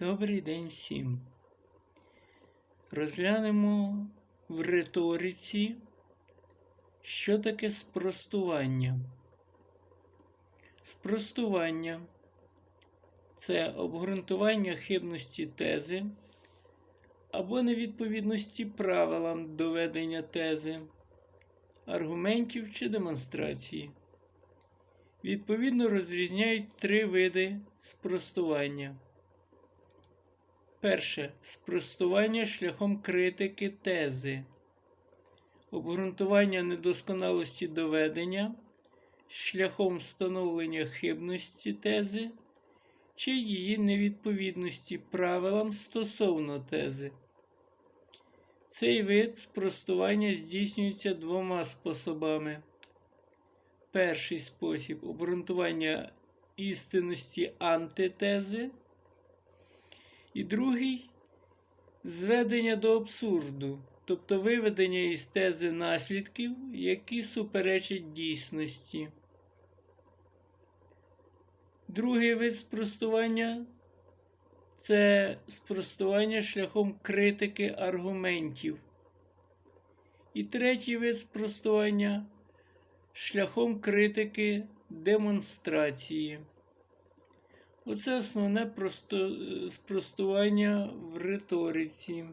Добрий день всім. Розглянемо в риториці, що таке спростування. Спростування це обґрунтування хибності тези або невідповідності правилам доведення тези, аргументів чи демонстрації. Відповідно розрізняють три види спростування. Перше. Спростування шляхом критики тези. Обґрунтування недосконалості доведення шляхом встановлення хибності тези чи її невідповідності правилам стосовно тези. Цей вид спростування здійснюється двома способами. Перший спосіб обґрунтування істинності антитези. І другий зведення до абсурду, тобто виведення із тези наслідків, які суперечать дійсності. Другий вид спростування це спростування шляхом критики аргументів. І третій вид спростування шляхом критики демонстрації. Оце основне просто, спростування в риториці.